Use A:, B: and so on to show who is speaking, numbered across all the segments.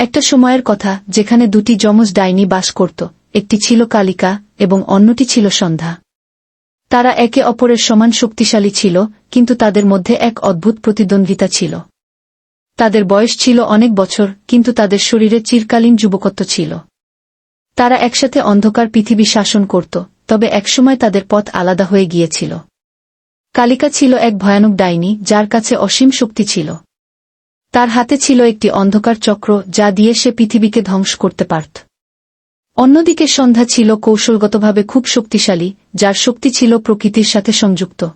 A: একটা সময়ের কথা যেখানে দুটি যমজ ডাইনি বাস করত, একটি ছিল কালিকা এবং অন্যটি ছিল সন্ধ্যা। তারা একে অপরের সমান শক্তিশালী ছিল, কিন্তু তাদের মধ্যে এক অদ্ভুত প্রতিদ্বন্দ্বিতা ছিল। তাদের বয়স ছিল অনেক বছর, কিন্তু তাদের শরীরে চিরকালীন যুবকত্ব ছিল। তারা একসাথে অন্ধকার পৃথিবী শাসন করত, তবে একসময় তাদের পথ আলাদা হয়ে গিয়েছিল। কালিকা ছিল এক ভয়ানক ডাইনি, যার কাছে অসীম শক্তি ছিল। তার হাতে ছিল একটি অন্ধকার চক্র যা দিয়ে সে পৃথিবীকে ধ্বংস করতে পারত। অন্যদিকে সন্ধ্যা ছিল কৌশলগতভাবে খুব শক্তিশালী, যার শক্তি ছিল প্রকৃতির সাথে সংযুক্ত।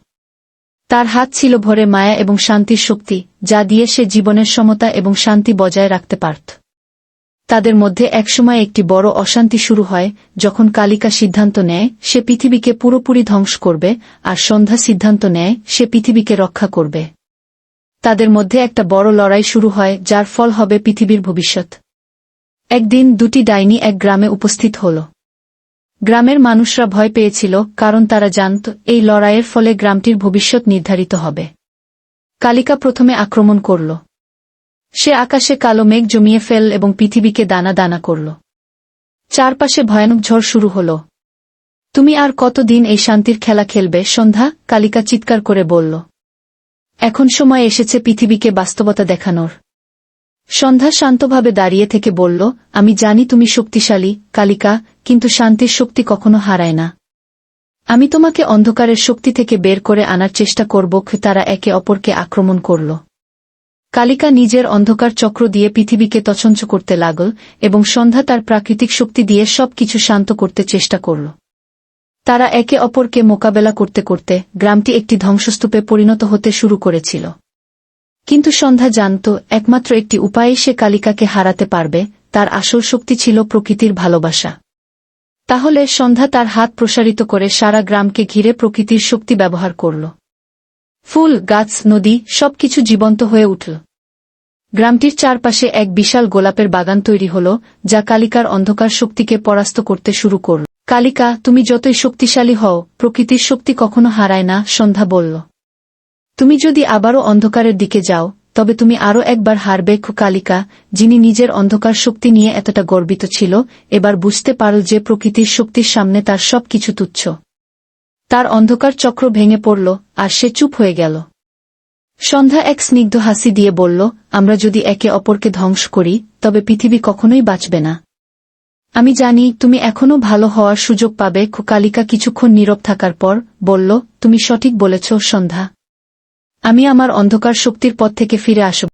A: তার হাত ছিল ভরে মায়া এবং শান্তির শক্তি, যা দিয়ে সে জীবনের সমতা এবং শান্তি বজায় রাখতে পারত। তাদের মধ্যে একসময় একটি বড় অশান্তি শুরু হয়, যখন কালিকা সিদ্ধান্ত নেয়, সে পৃথিবীকে পুরোপুরি ধ্বংস করবে, আর সন্ধ্যা সিদ্ধান্ত নেয়, সে পৃথিবীকে রক্ষা করবে। তাদের মধ্যে একটা বড় লড়াই শুরু হয়, যার ফল হবে পৃথিবীর ভবিষ্যৎ। একদিন দুটি ডাইনি এক গ্রামে উপস্থিত হল। গ্রামের মানুষরা ভয় পেয়েছিল, কারণ তারা জানত, এই লড়াইয়ের ফলে গ্রামটির ভবিষ্যৎ নির্ধারিত হবে। কালিকা প্রথমে আক্রমণ করল। সে আকাশে কালো মেঘ জমিয়ে ফেল এবং পৃথিবীকে দানা দানা করল। চারপাশে ভয়ানক ঝড় শুরু হল। তুমি আর কতদিন এই শান্তির খেলা খেলবে, সন্ধ্যা? কালিকা চিৎকার করে বলল। এখন সময় এসেছে পৃথিবীকে বাস্তবতা দেখানোর। সন্ধ্যা শান্তভাবে দাঁড়িয়ে থেকে বলল, আমি জানি তুমি শক্তিশালী, কালিকা, কিন্তু শান্তির শক্তি কখনো হারায় না। আমি তোমাকে অন্ধকারের শক্তি থেকে বের করে আনার চেষ্টা করব তারা একে অপরকে আক্রমণ করল। কালিকা নিজের অন্ধকার চক্র দিয়ে পৃথিবীকে তছঞ্চ করতে লাগল, এবং সন্ধ্যা তার প্রাকৃতিক শক্তি দিয়ে সব কিছু শান্ত করতে চেষ্টা করল। তারা একে অপরকে মোকাবেলা করতে করতে গ্রামটি একটি ধ্বংসস্তূপে পরিণত হতে শুরু করেছিল। কিন্তু সন্ধ্যা জানত, একমাত্র একটি উপায়ে সে কালিকাকে হারাতে পারবে, তার আসল শক্তি ছিল প্রকৃতির ভালোবাসা। তাহলে সন্ধ্যা তার হাত প্রসারিত করে সারা গ্রামকে ঘিরে প্রকৃতির শক্তি ব্যবহার করল। ফুল, গাছ, নদী, সবকিছু জীবন্ত হয়ে উঠল। গ্রামটির চারপাশে এক বিশাল গোলাপের বাগান তৈরি হল, যা কালিকার অন্ধকার শক্তিকে পরাস্ত করতে শুরু করল। কালিকা, তুমি যতই শক্তিশালী হও, প্রকৃতির শক্তি কখনো হারায় না, সন্ধ্যা বলল। তুমি যদি আবারও অন্ধকারের দিকে যাও, তবে তুমি আরও একবার হারবে কালিকা, যিনি নিজের অন্ধকার শক্তি নিয়ে এতটা গর্বিত ছিল, এবার বুঝতে পারল যে প্রকৃতির শক্তির সামনে তার সব কিছু তুচ্ছ। তার অন্ধকার চক্র ভেঙে পড়ল, আর সে চুপ হয়ে গেল। সন্ধ্যা এক স্নিগ্ধ হাসি দিয়ে বলল, আমরা যদি একে অপরকে ধ্বংস করি, তবে পৃথিবী কখনোই বাঁচবে না। আমি জানি তুমি এখনও ভালো হওয়ার সুযোগ পাবে কালিকা কিছুক্ষণ নীরব থাকার পর বলল, তুমি সঠিক বলেছ, সন্ধ্যা। আমি আমার অন্ধকার শক্তির পথ থেকে ফিরে আসব।